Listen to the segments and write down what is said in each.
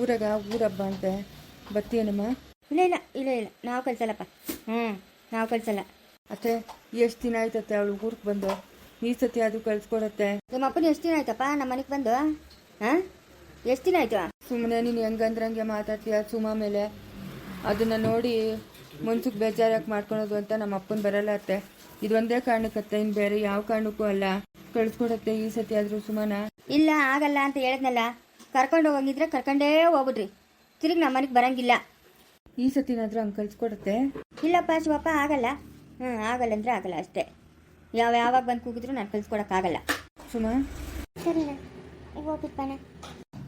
ಊರಾಗ ಊರಬ್ಬ ಅಂತ ಬತ್ತೀಯನಮ್ಮ ಇಲ್ಲ ಇಲ್ಲ ಇಲ್ಲ ಇಲ್ಲ. ನಾವು ಕಳ್ಸಲ್ಲಪ್ಪ ಹ್ಞೂ ನಾವು ಕಳ್ಸಲ್ಲ ಅತ್ತೆ ಎಷ್ಟು ದಿನ ಆಯ್ತತ್ತೆ ಅವಳು ಊರಿಗೆ ಬಂದು? ಈ ಸತಿ ಅದು ಕಳ್ಸ್ಕೊಡತ್ತೆ. ನಿಮ್ಮ ಅಪ್ಪನ ಎಷ್ಟು ದಿನ ಆಯ್ತಪ್ಪ ನಮ್ಮ ಮನೆಗೆ ಬಂದು? ಹಾಂ? ಎಷ್ಟು ದಿನ ಆಯ್ತು? ಸುಮ್ಮನೆ ನೀನು ಹೆಂಗಂದ್ರಂಗೆ ಮಾತಾಡ್ತೀಯ ಸುಮಾ ಮೇಲೆ? ಅದನ್ನು ನೋಡಿ ಮನ್ಸಿಗೆ ಬೇಜಾರಾಗಿ ಮಾಡ್ಕೊಳೋದು ಅಂತ ನಮ್ಮ ಅಪ್ಪನ ಬರಲ್ಲ ಅತ್ತೆ. ಇದೊಂದೇ ಕಾರಣಕ್ಕತ್ತೆ ಇನ್ನು ಬೇರೆ ಯಾವ ಕಾರಣಕ್ಕೂ ಅಲ್ಲ. ಕಳ್ಸ್ಕೊಡತ್ತೆ ಈ ಸತಿ ಆದರೂ ಸುಮನ? ಇಲ್ಲ ಆಗಲ್ಲ ಅಂತ ಹೇಳಿದ್ನಲ್ಲ. ಕರ್ಕೊಂಡು ಹೋಗಿದ್ರೆ ಕರ್ಕೊಂಡೇ ಹೋಗ್ಬಿಡ್ರಿ. ತಿರುಗಿ ನಮ್ಮ ಮನೆಗೆ ಬರಂಗಿಲ್ಲ. ಈ ಸತಿನಾದರೂ ಹಂಗೆ ಕಳ್ಸ್ಕೊಡತ್ತೆ? ಇಲ್ಲಪ್ಪ ಶಿವಪ್ಪ ಆಗಲ್ಲ. ಹ್ಞೂ ಆಗಲ್ಲ ಅಂದ್ರೆ ಆಗಲ್ಲ ಅಷ್ಟೇ. ಯಾವ ಯಾವಾಗ ಬಂದು ಕೂಗಿದ್ರು ನಾನು ಕಳ್ಸ್ಕೊಡಕ್ಕಾಗಲ್ಲ ಸುಮಾ? ಸರಿನಾ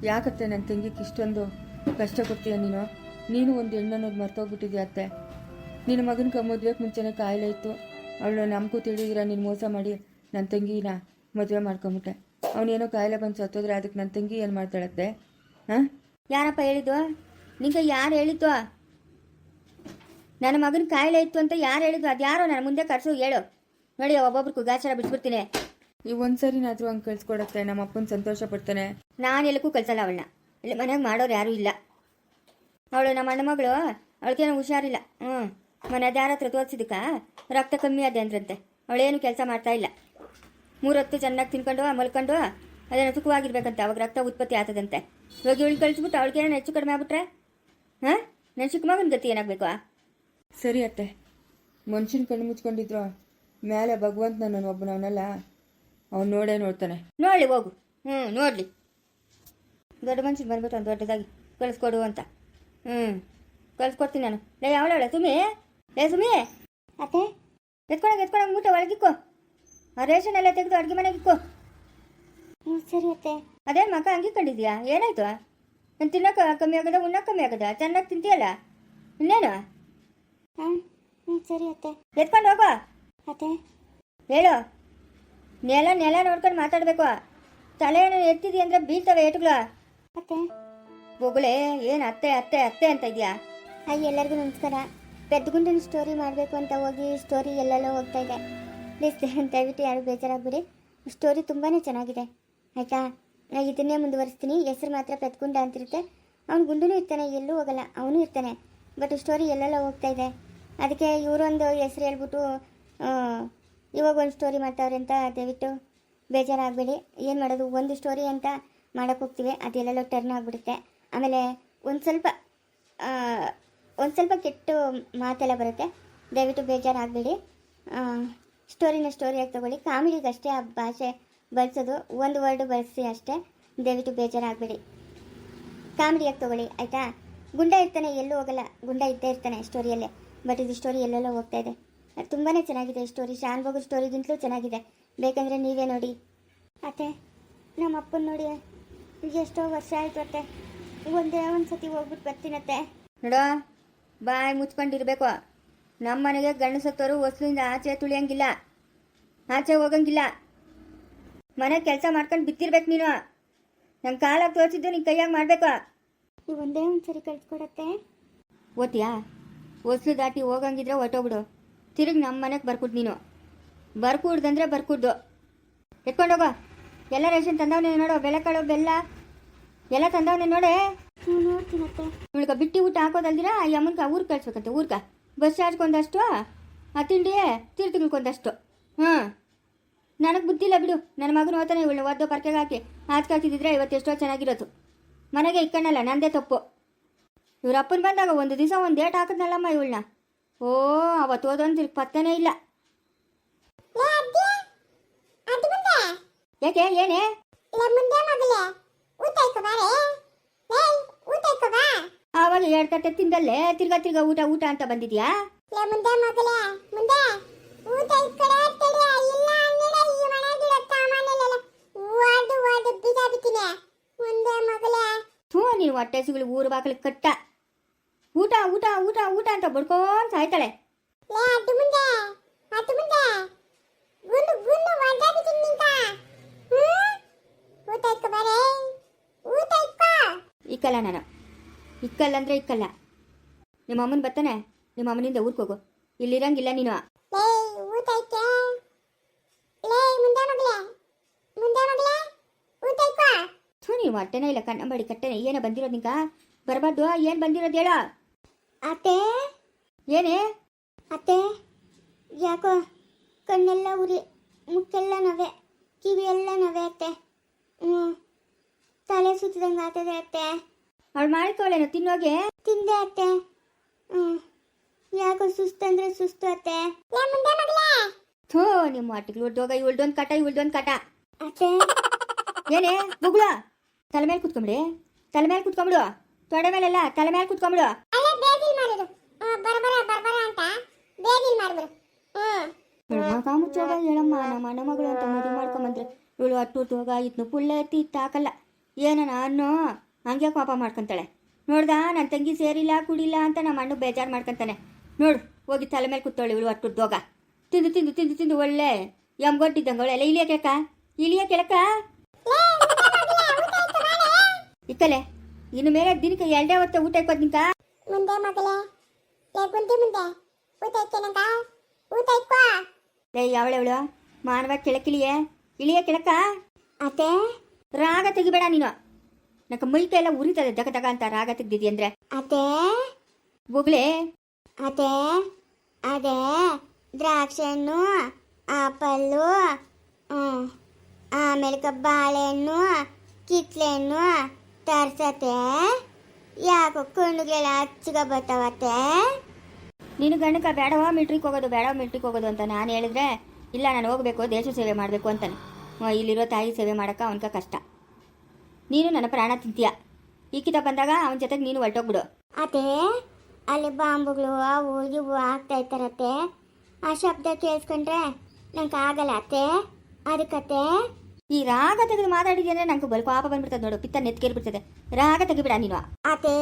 ಯಾಕತ್ತೆ ನನ್ನ ತಂಗಿಗೆ ಇಷ್ಟೊಂದು ಕಷ್ಟ ಕೊಡ್ತೀಯ ನೀನು? ನೀನು ಒಂದು ಹೆಣ್ಣು ಅನ್ನೋದು ಮರ್ತೋಗ್ಬಿಟ್ಟಿದ್ಯಾ ಅತ್ತೆ? ನಿನ್ನ ಮಗನ ಮದುವೆಗೆ ಮುಂಚೆನೇ ಕಾಯಿಲೆ ಇತ್ತು. ಅವಳು ನಮಗೂ ತಿಳಿದಿರ ನೀನು ಮೋಸ ಮಾಡಿ ನನ್ನ ತಂಗಿನ ಮದುವೆ ಮಾಡ್ಕೊಂಬಿಟ್ಟೆ. ಅವನೇನೋ ಕಾಯಿಲೆ ಬಂದು ಸತ್ತೋದ್ರೆ ಅದಕ್ಕೆ ನನ್ನ ತಂಗಿ ಏನು ಮಾಡ್ತಾಳತ್ತೆ? ಹಾಂ? ಯಾರಪ್ಪ ಹೇಳಿದ್ದು? ನಿಂಗೆ ಯಾರು ಹೇಳಿದ್ದು? ನನ್ನ ಮಗನ ಕಾಯಿಲೆ ಇತ್ತು ಅಂತ ಯಾರು ಹೇಳಿದ್ದು? ಅದು ಯಾರೋ ನನ್ನ ಮುಂದೆ ಕರ್ಸು ಹೇಳು. ನೋಡಿ ಒಬ್ಬೊಬ್ರು ಕುಗಾಚಾರ ಬಿಟ್ಬಿಡ್ತೀನಿ ನೀವು ಒಂದು ಸರಿನಾದರೂ ಹಂಗೆ ಕಳ್ಸ್ಕೊಡತ್ತೆ ನಮ್ಮ ಅಪ್ಪನ ಸಂತೋಷ ಪಡ್ತಾನೆ. ನಾನು ಎಲ್ಲಕ್ಕೂ ಕಳ್ಸಲ್ಲ ಅವಳನ್ನ. ಇಲ್ಲಿ ಮನೆಗೆ ಮಾಡೋರು ಯಾರೂ ಇಲ್ಲ. ಅವಳು ನಮ್ಮ ಅಣ್ಣ ಮಗಳು ಅವಳಿಗೇನು ಹುಷಾರಿಲ್ಲ. ಹ್ಞೂ ಮನೆ ಯಾರ ಹತ್ರ ತೋರಿಸಿದಕ್ಕ ರಕ್ತ ಕಮ್ಮಿ ಅದೇ ಅಂದ್ರಂತೆ. ಅವಳೇನು ಕೆಲಸ ಮಾಡ್ತಾ ಇಲ್ಲ. ಮೂರೊತ್ತು ಚೆನ್ನಾಗಿ ತಿನ್ಕೊಂಡು ಮಲ್ಕೊಂಡು ಅದನ್ನು ಸುಖವಾಗಿರ್ಬೇಕಂತೆ ಅವಾಗ ರಕ್ತ ಉತ್ಪತ್ತಿ ಆಗ್ತದಂತೆ. ಇವಾಗ ಇವಳು ಕಳಿಸ್ಬಿಟ್ಟು ಏನೋ ಹೆಚ್ಚು ಕಡಿಮೆ ಆಗ್ಬಿಟ್ರೆ? ಹಾಂ? ನನ್ನ ಚಿಕ್ಕ ಮಗನ ಗತಿ ಏನಾಗಬೇಕು? ಸರಿ ಅತ್ತೆ. ಮನುಷ್ಯನ ಕಣ್ಣು ಮುಚ್ಕೊಂಡಿದ್ರು. ಮೇಲೆ ಭಗವಂತ ನಾನು ಒಬ್ಬನವನಲ್ಲ ಅವ್ನು ನೋಡೇ ನೋಡ್ತಾನೆ. ನೋಡಲಿ ಹೋಗು. ಹ್ಞೂ ನೋಡಲಿ. ದೊಡ್ಡ ಮನುಷ್ಯನ ಬಂದ್ಬಿಟ್ಟು ಅವ್ನು ದೊಡ್ಡದಾಗಿ ಕಳಿಸ್ಕೊಡು ಅಂತ. ಹ್ಞೂ ಕಳಿಸ್ಕೊಡ್ತೀನಿ ನಾನು. ಲೇ ಅವಳೆ ಸುಮಿ? ಲೇ ಸುಮಿ? ಅತ್ತೆ? ಎತ್ಕೊಳಗೆ ಎತ್ಕೊಳಗೆ ಮೂಟ ಒಳಗಿಕ್ಕೋ. ಆ ರೇಷನ್ ಎಲ್ಲ ತೆಗೆದು ಅಡುಗೆ ಮನೆಗೆ ಇಕ್ಕೋ. ಹ್ಞೂ ಸರಿ ಅತ್ತೆ. ಅದೇ ಮಗ ಹಂಗೆ ಕಂಡಿದ್ಯಾ? ಏನಾಯ್ತು? ನಾನು ತಿನ್ನೋಕೆ ಕಮ್ಮಿ ಆಗದ ಉಣ್ಣಕ್ಕೆ ಕಮ್ಮಿ ಆಗದ? ಚೆನ್ನಾಗಿ ತಿಂತೀಯಲ್ಲ? ಇನ್ನೇನು? ಹಾಂ ಹ್ಞೂ ಸರಿ ಅತ್ತೆ. ಎತ್ಕೊಂಡು ಹೋಗೋ. ಅತ್ತೆ. ಹೇಳು. ನೆಲ ನೆಲ ನೋಡ್ಕೊಂಡು ಮಾತಾಡಬೇಕು. ತಲೆಯನ್ನು ಎತ್ತಿದಿ ಅಂದ್ರೆ ಬೀಳ್ತವೆ ಏಟುಗಳು. ಅತ್ತೆ. ಬೊಗಳೇ ಏನು ಅತ್ತೆ ಅತ್ತೆ ಅತ್ತೆ ಅಂತ ಇದೆಯಾ? ಹಾಯ್ ಎಲ್ಲರಿಗೂ ನಮಸ್ಕಾರ. ಪೆದ್ದಗುಂಡನ ಸ್ಟೋರಿ ಮಾಡಬೇಕು ಅಂತ ಹೋಗಿ ಸ್ಟೋರಿ ಎಲ್ಲೆಲ್ಲೋ ಹೋಗ್ತಾ ಇದೆ. ಪ್ಲೀಸ್ ದಯವಿಟ್ಟು ಯಾರು ಬೇಜಾರಾಗ್ಬಿಡಿ. ಸ್ಟೋರಿ ತುಂಬಾ ಚೆನ್ನಾಗಿದೆ. ಆಯಿತಾ? ನಾನು ಇದನ್ನೇ ಮುಂದುವರಿಸ್ತೀನಿ. ಹೆಸರು ಮಾತ್ರ ಪೆತ್ಕುಂಡ ಅಂತಿರುತ್ತೆ. ಅವ್ನು ಗುಂಡೂ ಇರ್ತಾನೆ, ಎಲ್ಲೂ ಹೋಗಲ್ಲ. ಅವನು ಇರ್ತಾನೆ. ಬಟ್ ಸ್ಟೋರಿ ಎಲ್ಲೆಲ್ಲ ಹೋಗ್ತಾ ಇದೆ. ಅದಕ್ಕೆ ಇವರೊಂದು ಹೆಸರು ಹೇಳ್ಬಿಟ್ಟು ಇವಾಗ ಒಂದು ಸ್ಟೋರಿ ಮಾಡ್ತಾವ್ರೆ ಅಂತ ದಯವಿಟ್ಟು ಬೇಜಾರಾಗಬೇಡಿ. ಏನು ಮಾಡೋದು? ಒಂದು ಸ್ಟೋರಿ ಅಂತ ಮಾಡೋಕ್ಕೆ ಹೋಗ್ತೀವಿ. ಅದೆಲ್ಲೆಲ್ಲೋ ಟರ್ನ್ ಆಗಿಬಿಡುತ್ತೆ. ಆಮೇಲೆ ಒಂದು ಸ್ವಲ್ಪ ಒಂದು ಸ್ವಲ್ಪ ಕೆಟ್ಟು ಮಾತೆಲ್ಲ ಬರುತ್ತೆ. ದಯವಿಟ್ಟು ಬೇಜಾರಾಗಬೇಡಿ. ಸ್ಟೋರಿನ ಸ್ಟೋರಿಯಾಗಿ ತಗೊಳ್ಳಿ. ಕಾಮಿಡಿಗೆ ಅಷ್ಟೇ ಆ ಭಾಷೆ ಬಳಸೋದು. ಒಂದು ವರ್ಡ್ ಬಳಸಿ ಅಷ್ಟೇ ದಯವಿಟ್ಟು ಬೇಜಾರಾಗಬೇಡಿ. ಕಾಮಿಡಿಯಾಗಿ ತಗೊಳ್ಳಿ, ಆಯಿತಾ? ಗುಂಡ ಇರ್ತಾನೆ, ಎಲ್ಲೂ ಹೋಗಲ್ಲ. ಗುಂಡ ಇದ್ದೇ ಇರ್ತಾನೆ ಸ್ಟೋರಿಯಲ್ಲೇ. ಬಟ್ ಇದು ಸ್ಟೋರಿ ಎಲ್ಲೆಲ್ಲ ಹೋಗ್ತಾ ಇದೆ. ತುಂಬಾ ಚೆನ್ನಾಗಿದೆ ಸ್ಟೋರಿ. ಶಾನ್ ಬಗು ಸ್ಟೋರಿಗಿಂತಲೂ ಚೆನ್ನಾಗಿದೆ. ಬೇಕಂದರೆ ನೀವೇ ನೋಡಿ. ಅತ್ತೆ ನಮ್ಮ ಅಪ್ಪನ ನೋಡಿ. ಎಷ್ಟೋ ವರ್ಷ ಆಯಿತು ಅತ್ತೆ. ಒಂದೇ ಒಂದು ಸತಿ ಹೋಗ್ಬಿಟ್ಟು ಬರ್ತೀನತ್ತೆ. ನೋಡೋ, ಬಾಯ್ ಮುಚ್ಕೊಂಡಿರ್ಬೇಕು. ನಮ್ಮ ಮನೆಗೆ ಗಂಡು ಹೊಸ್ಲಿಂದ ಆಚೆ ತುಳಿಯಂಗಿಲ್ಲ. ಆಚೆ ಹೋಗಂಗಿಲ್ಲ. ಮನೆ ಕೆಲಸ ಮಾಡ್ಕೊಂಡು ಬಿತ್ತಿರ್ಬೇಕು ನೀನು. ನನ್ನ ಕಾಲಾಗ ತೋರಿಸಿದ್ದು ನೀನು ಕೈಯಾಗ ಮಾಡಬೇಕು. ನೀವು ಒಂದೇ ಒಂದು ಸರಿ ಕಳ್ಸ್ಕೊಡತ್ತೆ. ಓದ್ತೀಯಾ? ಹೊಸ್ಲು ದಾಟಿ ಹೋಗಂಗಿದ್ರೆ ಹೊಟ್ಟೋಗ್ಬಿಡು ತಿರುಗಿ ನಮ್ಮ ಮನೆಗೆ ಬರ್ಕೊಡ್ ನೀನು. ಬರ್ಕೂಡ್ದಂದ್ರೆ ಬರ್ಕೂಡ್ದು. ಎತ್ಕೊಂಡೋಗೋ ಎಲ್ಲ ರೇಷನ್ ತಂದವನೇ ನೋಡು. ಬೆಳೆಕಾಳು ಬೆಲ್ಲ ಎಲ್ಲ ತಂದವನೇ ನೋಡೇ. ನೋಡ್ತೀನತ್ತೆ. ಇವಳಿಗ ಬಿಟ್ಟಿ ಊಟ ಹಾಕೋದಲ್ದಿರ? ಯಮ್ಮನ್ಕ ಊರಿಗೆ ಕಳ್ಸ್ಬೇಕಂತೆ ಊರ್ಗ. ಬಸ್ ಚಾರ್ಜ್ಕೊಂದಷ್ಟು ಆ ತಿಂಡಿ ತೀರ್ಥಗಳಕ್ಕೊಂದಷ್ಟು ಹ್ಞೂ. ನನಗೆ ಬುದ್ಧಿಲ್ಲ ಬಿಡು. ನನ್ನ ಮಗನ ಓದ್ತಾನೆ ಇವಳು ಒದ್ದು ಪರ್ಕೆಗೆ ಹಾಕಿ ಆಚೆ ಇವತ್ತು ಎಷ್ಟೋ ಚೆನ್ನಾಗಿರೋದು. ಮನೆಗೆ ಇಕ್ಕಣ್ಣಲ್ಲ ನಂದೇ ತಪ್ಪು. ಇವ್ರ ಅಪ್ಪನ ಬಂದಾಗ ಒಂದು ದಿವಸ ಒಂದು ಏಟ್ ಹಾಕಿದ್ನಲ್ಲಮ್ಮ ಇವಳನ್ನ. ಓ ಅವತ್ತು ಓದೋದು ತಿರ್ಗಿ ಪತ್ತನೇ ಇಲ್ಲ. ಯಾಕೆ ಏನೇ? ಎರಡು ತಟ್ಟೆ ತಿಂದಲ್ಲೇ ತಿರ್ಗಾ ತಿರ್ಗಾ ಊಟ ಊಟ ಅಂತ ಬಂದಿದ್ಯಾ? ಥೂ ನೀನು ಹೊಟ್ಟೆ ಸಿಗಲಿ ಊರು ಬಾಕಲು ಕಟ್ಟ. ಊಟ ಊಟ ಊಟ ಊಟ ಅಂತ ಬಡ್ಕೊಂಡ್ ಸಾಯ್ತಾಳೆ. ಇಕ್ಕಲ್ಲ ನಾನು. ಇಕ್ಕಲ್ಲ ಅಂದ್ರೆ ಇಕ್ಕಲ್ಲ. ನಿಮ್ಮ ಅಮ್ಮನ ಬರ್ತಾನೆ ನಿಮ್ಮ ಅಮ್ಮನಿಂದ ಊರ್ಗೆ ಹೋಗು. ಇಲ್ಲಿರಂಗಿಲ್ಲ ನೀನು. ನೀವು ಹೊಟ್ಟೆನೇ ಇಲ್ಲ ಕಣ್ಣಂಬಾಡಿ ಕಟ್ಟೆನೆ. ಏನೋ ಬಂದಿರೋದು ನಿಂಗ? ಬರಬಾರ್ದು ಏನು ಬಂದಿರೋದು ಹೇಳ. ಅತ್ತೆ? ಏನೇ? ಅತ್ತೆ ಯಾಕೋ ಕಣ್ಣೆಲ್ಲ ಉರಿ ಮುಕ್ಕೆಲ್ಲ ನವೆ ಕಿವಿ ಎಲ್ಲ ನವೆ ಅತ್ತೆ. ಹ್ಞೂ ತಲೆ ಸುತ್ತಿದಂಗೆ ಆಗ್ತದೆ ಅತ್ತೆ. ಅವಳು ಮಾಡ್ಕೊಳ್ಳೇನು ತಿನ್ನೋಗೆ ತಿಂದೆ ಅತ್ತೆ. ಹ್ಞೂ ಯಾಕೋ ಸುಸ್ತಂದ್ರೆ ಸುಸ್ತು ಅತ್ತೆ. ಥೂ ನಿಮ್ಮ ಹೊಟ್ಟಿಗೆ ಉಳ್ದೋಗ ಇವಳ್ದೊಂದು ಕಟ ಇವಳ್ದೊಂದು ಕಟ. ಅತ್ತೆ. ಏನೇ ಬುಗುಳ. ತಲೆ ಮೇಲೆ ಕುತ್ಕೊಂಬಿಡಿ. ತಲೆ ಮೇಲೆ ಕುತ್ಕೊಂಬಿಡು. ತೊಡೆ ಮೇಲೆಲ್ಲ ತಲೆ ಮೇಲೆ ಕುತ್ಕೊಂಬಿಡು. ಹೇಳಮ್ಮ ನಮ್ಮ ಅಣ್ಣ ಮಗಳು ಅಂತ ಮದುವೆ ಮಾಡ್ಕೊಂಬಂದ್ರೆ. ಇವಳು ಅಟ್ಟು ಹೋಗ ಇದ್ನು ಪುಳ್ಳೆ ಎತ್ತಿ ಇತ್ತಾಕಲ್ಲ ಏನನ ಅನ್ನೋ ಹಂಗೆ ಪಾಪ ಮಾಡ್ಕೊಂತಾಳೆ. ನೋಡ್ದ ನನ್ನ ತಂಗಿ ಸೇರಿಲ್ಲ ಕುಡಿಲ್ಲ ಅಂತ ನಮ್ಮ ಅಣ್ಣ ಬೇಜಾರು ಮಾಡ್ಕೊಂತಾನೆ. ನೋಡು ಹೋಗಿ ತಲೆ ಮೇಲೆ ಕುತ್ತೋಳು ಇವಳು ಅಟ್ಟು ದೋಗ ತಿಂದು ತಿಂದು ತಿಂದು ತಿಂದು ಒಳ್ಳೆ ಎಮ್ಗೊಟ್ಟಿದ್ದಂಗೆ ಅವಳೆಲ್ಲ ಇಳಿಯ ಕೆಳಕ ಇಳಿಯ ಕೆಳಕ ಇಕ್ಕಲೆ ಇನ್ನು ಮೇಲೆ ದಿನಕ್ಕೆ ಎರಡೇ ಹೊತ್ತೆ ಊಟ ಇಕ್ಕೋದು ನಿಂಕ ಮುಂದೆ ಕುಂತಿ ಮುಂದೆ. ಊಟ ಇಕ್ಕೇನಂತ ಊಟ ಇಕ್ಕೋ ಲೇ ಮಾನವ ಕೆಳಕಿಳಿಯೇ. ಇಳಿಯ ಕೆಳಕ? ಅತ್ತೆ? ರಾಗ ತೆಗಿಬೇಡ ನೀನು. ನಕ್ಕ ಮೈ ಕೈ ಎಲ್ಲ ಉರಿತದೆ ದಗ ದಗ ಅಂತ ರಾಗ ತೆಗ್ದಿದ್ಯ ಅಂದ್ರೆ? ಅದೇ. ಬೊಗ್ಳೆ ಅದೇ. ಅದೇ. ದ್ರಾಕ್ಷಿ ಹಣ್ಣು ಆಪಲ್ಲು. ಆಮೇಲೆ ಬಾಳೆಹಣ್ಣು ಕಿತ್ಲೆ ಹಣ್ಣು ತರ್ಸತ್ತೆ. ಯಾಕೋ ಕಣ್ಣುಗೆಲ್ಲ ಹಚ್ಚಿಗ ಬರ್ತಾವತ್ತೆ ನೀನು ಗಣಕ ಬೇಡವ ಮಿಲ್ಟ್ರಿಗೆ ಹೋಗೋದು ಬೇಡವ ಮಿಲ್ಟ್ರಿಗೆ ಹೋಗೋದು ಅಂತ ನಾನು ಹೇಳಿದ್ರೆ ಇಲ್ಲ ನಾನು ಹೋಗಬೇಕು ದೇಶ ಸೇವೆ ಮಾಡಬೇಕು ಅಂತಾನೆ. ಇಲ್ಲಿರೋ ತಾಯಿ ಸೇವೆ ಮಾಡೋಕೆ ಅವನ್ಕ ಕಷ್ಟ. ನೀನು ನನ್ನ ಪ್ರಾಣ ತಿಂತೀಯ. ಈಕಿತ ಬಂದಾಗ ಅವನ ಜೊತೆಗೆ ನೀನು ಹೊರಟೋಗ್ಬಿಡು. ಅದೇ ಅಲ್ಲಿ ಬಾಂಬುಗಳು ಅವು ಇವು ಆಗ್ತಾ ಇರ್ತಾರತ್ತೆ ಆ ಶಬ್ದ ಕೇಳಿಸ್ಕೊಂಡ್ರೆ ನಂಗೆ ಆಗಲ್ಲ ಅತ್ತೆ. ಅದಕ್ಕತ್ತೆ. ಈ ರಾಗ ತೆಗೆದು ಮಾತಾಡಿದ್ಯ ಅಂದ್ರೆ ನಂಗೆ ಬಲ್ ಪಾಪ ಬಂದ್ಬಿಡ್ತದೆ ನೋಡು. ಪಿತ್ತ ನೆತ್ಕೇರ್ಬಿಡ್ತದೆ ರಾಗ ತೆಗಿಬಿಡ ನೀನು. ಅದೇ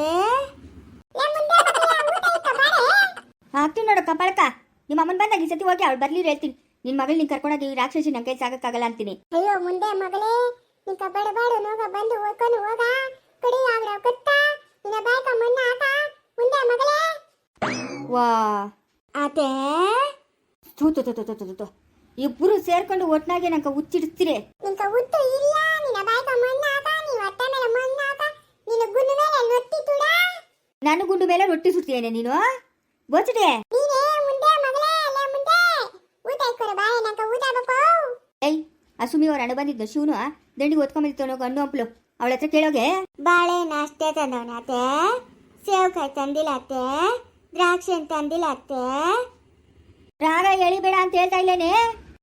ಹಾಕ್ತೀನಿ ನೋಡು ಕಪಾಳಕ ನಿಮ್ಮ ಅಮ್ಮನ ಬಂದಾಗ ಈ ಸತಿ ಹೋಗಿ ಅವ್ಳು ಬರ್ಲಿ ಹೇಳ್ತೀನಿ. ನಿನ್ನ ಮಗಳು ನೀನು ಕರ್ಕೊಂಡೋಗಿ ಈ ರಾಕ್ಷಸಿ ನಂಗೆ ಸಾಗಕ್ಕಾಗಲ್ಲ ಅಂತೀನಿ. ಅಯ್ಯೋ ಮುಂದೆ ಮಗಳೇ. ನೀ ಬಡ ಬಡ ನೋಗ ಬಂದು ಓದ್ಕೊಂಡು ಹೋಗ. ಕಡಿ ಯಾವ ಕುತ್ತ ನಿನ್ನ ಬಾಯ್ಕ ಮಣ್ಣ ಆತ. ಮುಂದೆ ಮಗಳೇ. ವಾ. ಆತೆ. ತು ತು ತು ತು ತು. ಇಬ್ರು ಸೇರ್ಕೊಂಡು ಒಟ್ನಾಗೆ ನಂಗೆ ಉಚ್ಚಿಡ್ತೀರಿ ನಿಂಕ ಉತ್ತು ಇಲ್ಲ. ನಿನ್ನ ಬಾಯ್ಕ ಮಣ್ಣ ಆತ. ನೀ ಹೊಟ್ಟೆ ಮೇಲೆ ಮಣ್ಣ ಆತ. ನಿನ್ನ ಗುಂಡು ಮೇಲೆ ರೊಟ್ಟಿ ತುಡ. ನಾನು ಗುಂಡು ಮೇಲೆ ರೊಟ್ಟಿ ಸುಡ್ತೀಯೇನೆ ನೀನು? ಬೋಚಡೆ ಆ ಸುಮಿ ಅವ್ರ ಅಣ್ಣ ಬಂದಿದ್ದು ಶಿವನು ದಂಡಿಗೆ ಓದ್ಕೊಂಬಂದಿತ್ತು ಗಂಡು ಹಂಪ್ಲು. ಅವಳ ಹತ್ರ ಕೇಳೋಗೆ? ಬಾಳೆ ಅಷ್ಟೇ ತಂದವನ ಅತ್ತೆ. ಸೇವಕಾಯಿ ತಂದಿಲ್ಲ ಅತ್ತೆ. ದ್ರಾಕ್ಷಿ ತಂದಿಲ್ಲ ಅತ್ತೆ. ರಾಗ ಎಳಿಬೇಡ ಅಂತ ಹೇಳ್ತಾ ಇಲ್ಲೇನೆ?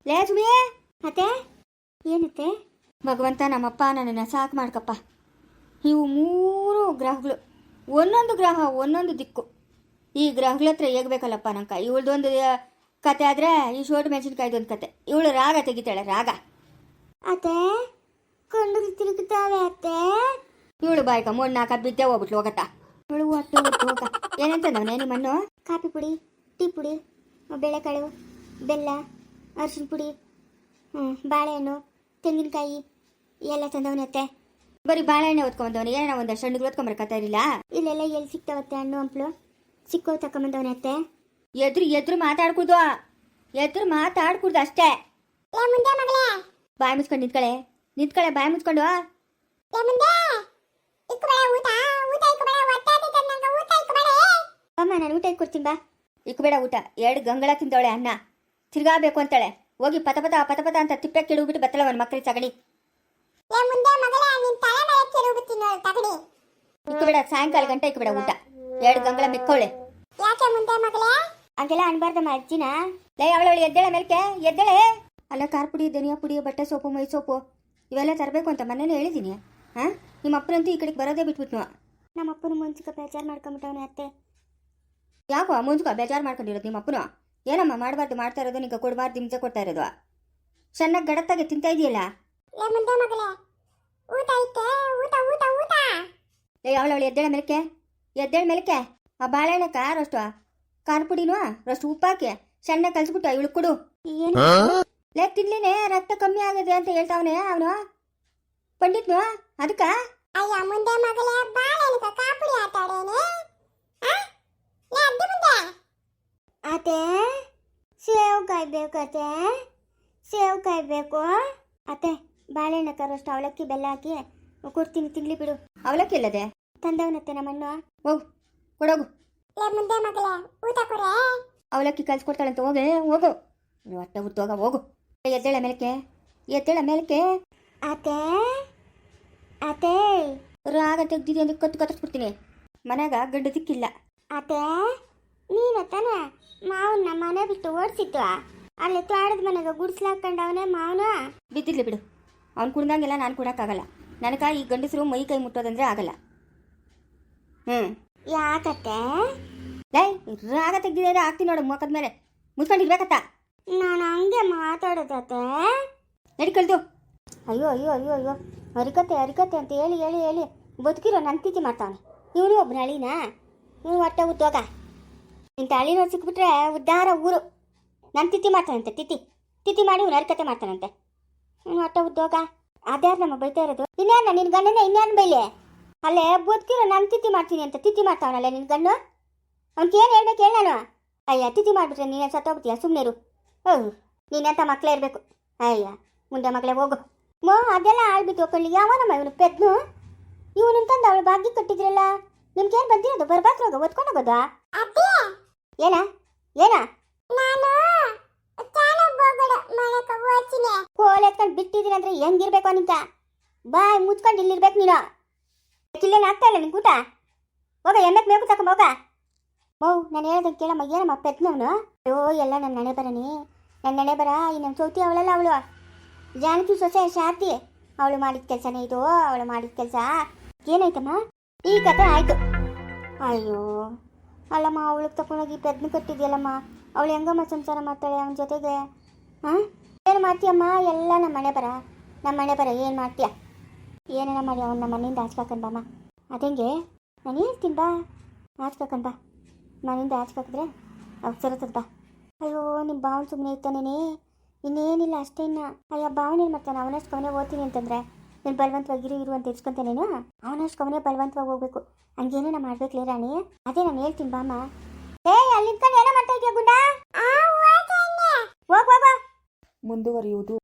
ಲೇ ಸುಮಿ! ಅತ್ತೆ ಏನತ್ತೆ? ಭಗವಂತ ನಮ್ಮಪ್ಪ ನನ್ನನ್ನು ಸಾಕು ಮಾಡ್ಕಪ್ಪ. ಇವು ಮೂರು ಗ್ರಹಗಳು. ಒಂದೊಂದು ಗ್ರಹ ಒಂದೊಂದು ದಿಕ್ಕು. ಈ ಗ್ರಹಗಳ ಹತ್ರ ಹೇಗ್ಬೇಕಲ್ಲಪ್ಪ ನಂಕ? ಇವಳ್ದೊಂದು ಕತೆ ಆದರೆ ಈ ಶೋಟ್ ಮೆಣಸಿನ್ಕಾಯ್ದೊಂದು ಕತೆ. ಇವಳು ರಾಗ ತೆಗಿತಾಳೆ ರಾಗ. ಅತ್ತೆ? ಕಣ್ಣು ತಿರುಗುತ್ತಾವೆ ಅತ್ತೆ? ಇವಳು ಬಾಯ್ಕ ಮೂರು ನಾಲ್ಕು ಬಿದ್ದೆ ಹೋಗ್ಬಿಟ್ಲು ಹೋಗತ್ತ? ಇವಳು ಹೊಟ್ಟೆ ಹೊಟ್ಟು ಹೋಗ ಏನು ಮಣ್ಣು? ಕಾಫಿ ಪುಡಿ ಟೀ ಪುಡಿ ಬೇಳೆಕಾಳು ಬೆಲ್ಲ ಅರಿಶಿನ ಪುಡಿ ಹ್ಞೂ ಬಾಳೆಹಣ್ಣು ತೆಂಗಿನಕಾಯಿ ಎಲ್ಲ ತಂದವನೆ ಅತ್ತೆ. ಬರೀ ಬಾಳೆಹಣ್ಣೆ ಹೊತ್ಕೊಂಬಂದವನು ಏನೋ ಒಂದಷ್ಟು ಹಣ್ಣುಗಳು ಓದ್ಕೊಂಬರ್ಕತ್ತಾ ಇರಲಿಲ್ಲ? ಇಲ್ಲೆಲ್ಲ ಎಲ್ಲಿ ಸಿಗ್ತಾವತ್ತೆ ಹಣ್ಣು ಹಂಪ್ಲು? ಸಿಕ್ಕೋ ತಕೊಂಬಂದವನೆ ಅತ್ತೆ. ಎದ್ರು ಎದ್ರು ಮಾತಾಡ್ಕೂಡ್ದು. ಎದ್ರು ಮಾತಾಡ್ಕೂಡ್ದು ಅಷ್ಟೇ. ಏ ಮುಂದೆ ಮಗಳೇ ಬಾಯಿ ಮುಚ್ಕೊಂಡು ನಿಂತ್ಕಳೆ ನಿಂತ್ಕಳೆ ಬಾಯಿ ಮುಚ್ಕೊಂಡು ಅಮ್ಮ ನಾನು ಊಟ ಕೊಡ್ತೀನಿ ಬಾ. ಇಕ್ಬೇಡ ಊಟ. ಎರಡು ಗಂಗಳ ತಿಂದವಳೆ ಅಣ್ಣ. ತಿರ್ಗಾಬೇಕು ಅಂತಾಳೆ. ಹೋಗಿ ಪತ ಪತ ಪತ ಪತ ಅಂತ ತಿಪ್ಪೆ ಕೆಡುಬಿಟ್ಟು ಬತ್ತಳ ಅವನ ಮಕ್ಕಳಿಗೆ ಸಗಣಿ ಇಕ್ಬೇಡ ಸಾಯಂಕಾಲ ಗಂಟೆ ಇಕ್ಬೇಡ ಊಟ. ಎರಡು ಗಂಗಳ ಮೆಕ್ಕವಳೆ ಯಾಕೆ ಮುಂದೆ ಮಗಳೇ? ಹಂಗೆಲ್ಲ ಅನ್ಬಾರ್ದಮ್ಮ ಅಜ್ಜಿನ. ಲೈ ಅವಳವಳು ಎದ್ದೇಳೆ ಮೇಲ್ಕೆ ಎದ್ದೇಳೆ. ಅಲ್ಲ ಖಾರ ಪುಡಿ ಧನಿಯಾ ಪುಡಿ ಬಟ್ಟೆ ಸೋಪು ಮೈ ಸೋಪು ಇವೆಲ್ಲ ತರಬೇಕು ಅಂತ ಮನೇಲಿ ಹೇಳಿದ್ದೀನಿ ಹಾಂ? ನಿಮ್ಮ ಅಪ್ಪನಂತೂ ಈ ಕಡೆಗೆ ಬರೋದೇ ಬಿಟ್ಬಿಟ್ನು. ನಮ್ಮ ಅಪ್ಪನ ಮುಂಚಕ ಬೇಜಾರು ಮಾಡ್ಕೊಂಬಿಟ್ಟವನೇ ಅತ್ತೆ. ಯಾಕೋ ಮುಂಚಕ ಬೇಜಾರು ಮಾಡ್ಕೊಂಡಿರೋದು ನಿಮ್ಮ ಅಪ್ಪನು? ಏನಮ್ಮ ಮಾಡಬಾರ್ದು ಮಾಡ್ತಾ ಇರೋದು ನಿಂಗೆ ಕೊಡಬಾರ್ದು ಹಿಂಸೆ ಕೊಡ್ತಾ ಇರೋದು? ಚೆನ್ನಾಗಿ ಗಡತ್ತಾಗೆ ತಿಂತಾ ಇದೆಯಲ್ಲ? ಏ ಮುಂದೆ ಅವಳು ಊಟ ಮೆಲಕೆ ಊಟ ಊಟ ಊಟ. ಲೇ ಅವಳವಳು ಎದ್ದೇಳೆ ಮೆಲಕೆ ಎದ್ದೇಳ ಮೆಲಕೆ ಆ ಬಾಳೆಹಣ್ಣಕ್ಕ ರಷ್ಟು ಖಾರ ಪುಡಿನೂ ರಷ್ಟು ಉಪ್ಪಾಕಿ ಸಣ್ಣ ಕಲ್ಸ್ಬಿಟ್ಟು ಇವಳು ಕೊಡು. ಏನು? ಲೇ ತಿನ್ಲಿನೇ ರಕ್ತ ಕಮ್ಮಿ ಆಗಿದೆ ಅಂತ ಹೇಳ್ತಾವನೆ ಅವನು. ಪಂಡಿತ್ನು ಅದಕ್ಕ? ಅಯ್ಯ ಮುಂದೆ ಮಗಳೇ ಬಾಳೆನಿಕ ಕಾಪುಡಿ ಆಟಾಡೇನೆ. ಲೇ ಅಡ್ಡಿ ಮುಂದೆ. ಅತ್ತೆ ಸೇವಕಾಯಿ ಬೇಕತ್ತೆ ಸೇವಕಾಯಿ ಬೇಕು. ಅತ್ತೆ ಬಾಳೆಹಣ್ಣು ಕರೋಷ್ಟು ಅವಲಕ್ಕಿ ಬೆಲ್ಲ ಹಾಕಿ ಕೊಡ್ತೀನಿ ತಿನ್ಲಿ ಬಿಡು. ಅವಲಕ್ಕಿ ಇಲ್ಲದೆ ತಂದವನತ್ತೆ ನಮ್ಮಣ್ಣ. ಹೋಗು ಕೊಡೋಗು. ಮುಂದೆ ಮಗಳೇ ಊಟ ಕೊಡೆ ಅವಲಕ್ಕಿ ಕಲ್ಸ್ಕೊಡ್ತಾಳಂತ ಹೋಗೇ ಹೋಗು. ನೀವು ಹೊಟ್ಟೆ ಹುಟ್ಟೋಗ ಹೋಗು. ಎದ್ದೇಳ ಮೇಲಕ್ಕೆ? ಎದ್ದೇಳ ಮೇಲಕ್ಕೆ? ಅತೆ ಅತೆ ರಾಗ ತೆಗ್ದಿದೆ ಅಂದ್ರೆ ಕತ್ತು ಕತ್ತರಿಸ್ಬಿಡ್ತೀನಿ. ಮನೆಗ ಗಂಡ ದಿಕ್ಕಿಲ್ಲ. ಅತೆ ನೀನು ತಾನೆ ಮಾವನ್ನ ಮನೆ ಬಿಟ್ಟು ಓಡಿಸಿತ್ತು ಅಲ್ಲಿ ಮನೆಗ ಮನೆಗೆ ಗುಡ್ಸ್ಲಾಕೊಂಡವನೇ ಮಾವನ? ಬಿದ್ದಿರ್ಲಿ ಬಿಡು. ಅವ್ನು ಕುಡ್ದಂಗೆಲ್ಲ ನಾನು ಕುಡಕ್ಕಾಗಲ್ಲ. ನನಗ ಈ ಗಂಡಸರು ಮೈ ಕೈ ಮುಟ್ಟೋದಂದ್ರೆ ಆಗಲ್ಲ. ಹ್ಞೂ ಯಾಕತ್ತೆ? ಲೈ ರಾಗ ತೆಗ್ದಿದೆ ಆಗ್ತೀನಿ ನೋಡು ಮುಖದ ಮೇಲೆ. ಮುಚ್ಕೊಂಡಿರ್ಬೇಕತ್ತ. ನಾನು ಹಂಗೆ ಮಾತಾಡೋದತ್ತೆ ನಡಿ ಅಯ್ಯೋ ಅಯ್ಯೋ ಅಯ್ಯೋ ಅಯ್ಯೋ. ಅರಿಕತೆ ಅರಿಕತೆ ಅಂತ ಹೇಳಿ ಹೇಳಿ ಹೇಳಿ. ಬದುಕಿರೋ ನನ್ನ ತಿಥಿ ಮಾಡ್ತಾವನೆ. ಇವನು ಒಬ್ಬನ ಅಳಿನಾ? ಇವನು ಹೊಟ್ಟೆ ಉದ್ದೋಗ ಇಂಥ ಅಳಿನೋ ಸಿಕ್ಬಿಟ್ರೆ ಉದ್ಧಾರ ಊರು. ನನ್ನ ತಿಥಿ ಮಾಡ್ತಾನಂತೆ ತಿಥಿ. ತಿಥಿ ಮಾಡಿ ಇವನು ಅರಿಕತೆ ಮಾಡ್ತಾನಂತೆ. ಇವನು ಹೊಟ್ಟೆ ಉದ್ದೋಗ ಅದ್ಯಾರು ನಮ್ಮ ಬೈತಾ ಇರೋದು? ಇನ್ಯಾನ ನಿನ್ನ ಗಂಡನೇ ಇನ್ಯಾರು ಬೈಲೆ? ಅಲ್ಲೇ ಬದುಕಿರೋ ನಾನು ತಿಥಿ ಮಾಡ್ತೀನಿ ಅಂತ ತಿಥಿ ಮಾಡ್ತಾವನಲ್ಲ ನಿನ್ನ ಗಂಡು? ಅವ್ನಿಗೆ ಏನು ಹೇಳ್ಬೇಕು ಹೇಳ ನಾನು ಅಯ್ಯ ತಿಥಿ ಮಾಡಿಬಿಟ್ರೆ ನೀನೇ ಸತ್ತೋಗ್ಬಿಟ್ಟಿಯಾ? ಸುಮ್ಮನೆ ಹೌದು ನೀನಂತ ಮಕ್ಕಳೇ ಇರಬೇಕು. ಅಯ್ಯ ಮುಂದೆ ಮಕ್ಕಳೇ ಹೋಗು. ಮೋ ಅದೆಲ್ಲ ಆಳ್ಬಿಟ್ಟು ಹೋಗ್ಕೊಳ್ಳಿ ಯಾವನಮ್ಮ ಇವನು ಪೆದ್ನು? ಇವನು ತಂದು ಅವಳು ಭಾಗ್ಯ ಕಟ್ಟಿದ್ರಲ್ಲ? ನಿಮ್ಗೇನು ಬಂದಿರೋದು ಬರ್ಬಾಕ್ರೋಗ ಓದ್ಕೊಂಡು ಹೋಗೋದಾ? ಏನ? ಏನ? ಕೋಲ್ ಎತ್ಕೊಂಡು ಬಿಟ್ಟಿದ್ದೀನಿ ಅಂದ್ರೆ ಹೆಂಗಿರ್ಬೇಕು ನಿಂತ ಬಾಯ್ ಮುಚ್ಕೊಂಡು ಇಲ್ಲಿರ್ಬೇಕು ನೀನು. ಕಿಲ್ಲೇನು ಆಗ್ತಾ ಇಲ್ಲ ನಿನ್ ಕೂಟ ಹೋಗ ಬೇಕು ಮೇವು ತಕೊಂಡ್ ಮೌ ನಾನು ಹೇಳ್ದಂಗೆ ಕೇಳಮ್ಮ, ಏನಮ್ಮ ಪೆತ್ನವನು ಅಯ್ಯೋ, ಎಲ್ಲ ನನ್ನ ನಡೆ ಬರನಿ ನನ್ನ ನಡೆ ಬರ, ಈ ನನ್ನ ಚೌತಿ ಅವಳಲ್ಲ ಅವಳು. ಜಾನಕಿ ಸೊಸೆ ಶಾತಿ ಅವಳು ಮಾಡಿದ ಕೆಲಸನೇ ಇದು, ಅವಳು ಮಾಡಿದ ಕೆಲಸ. ಏನಾಯ್ತಮ್ಮ? ಈ ಕತೆ ಆಯಿತು. ಅಯ್ಯೋ, ಅಲ್ಲಮ್ಮ, ಅವಳಿಗೆ ತಗೊಂಡೋಗಿ ಪೆದ್ನ ಕಟ್ಟಿದ್ಯಲ್ಲಮ್ಮ. ಅವಳು ಹೆಂಗಮ್ಮ ಸಂಸಾರ ಮಾಡ್ತಾಳೆ ಅವನ ಜೊತೆಗೆ? ಹಾಂ ಏನು ಮಾಡ್ತೀಯಮ್ಮ? ಎಲ್ಲ ನಮ್ಮ ಮನೆ ಬರ. ನಮ್ಮ ಮನೆ ಬರ, ಏನು ಮಾಡ್ತೀಯ? ಏನೇನ ಮಾಡಿ ಅವನ್ನ ನಮ್ಮ ಮನೆಯಿಂದ ಆಚ್ಕಾಕನ್ ಬಾಮ್ಮ. ಅದಂಗೆ? ನಾನು ಹೇಳ್ತೀನಿ ಬಾ. ಆಚ್ಕಾಕನ್ ಬಾ. ಮನೆಯಿಂದ ಆಚೆ ಹಾಕಿದ್ರೆ ಸರತದ ಅಯ್ಯೋ ನಿಮ್ಮ ಭಾವನ ಸುಮ್ಮನೆ ಇರ್ತಾನೇನೆ. ಇನ್ನೇನಿಲ್ಲ ಅಷ್ಟೇ ಇನ್ನ. ಅಯ್ಯ ಭಾವನ ಏನು ಮಾಡ್ತಾನೆ? ಅವನಷ್ಟು ಕವನೇ ಓದ್ತೀನಿ ಅಂತಂದ್ರೆ? ನೀನು ಬಲವಂತವಾಗಿ ಇರು ಇರು ಅಂತ ಇರ್ಸ್ಕೊಂತಾನೇನು? ಅವನಷ್ಟು ಕವನೇ ಬಲವಂತವಾಗಿ ಹೋಗ್ಬೇಕು. ಹಂಗೇನೇ ನಾ ಮಾಡ್ಬೇಕ್ಲೇ ರಾಣಿ. ಅದೇ ನಾನು ಹೇಳ್ತೀನಿ ಬಾಮ್ಮ. ಏ ಅಲ್ಲಿ ನಿಂತ್ಕೊಂಡು ಏನೋ ಮಾಡ್ತಾ ಇದೆಯಾ ಗುಂಡ? ಹೋಗ್ ಹೋಗ. ಮುಂದುವರಿಯುವುದು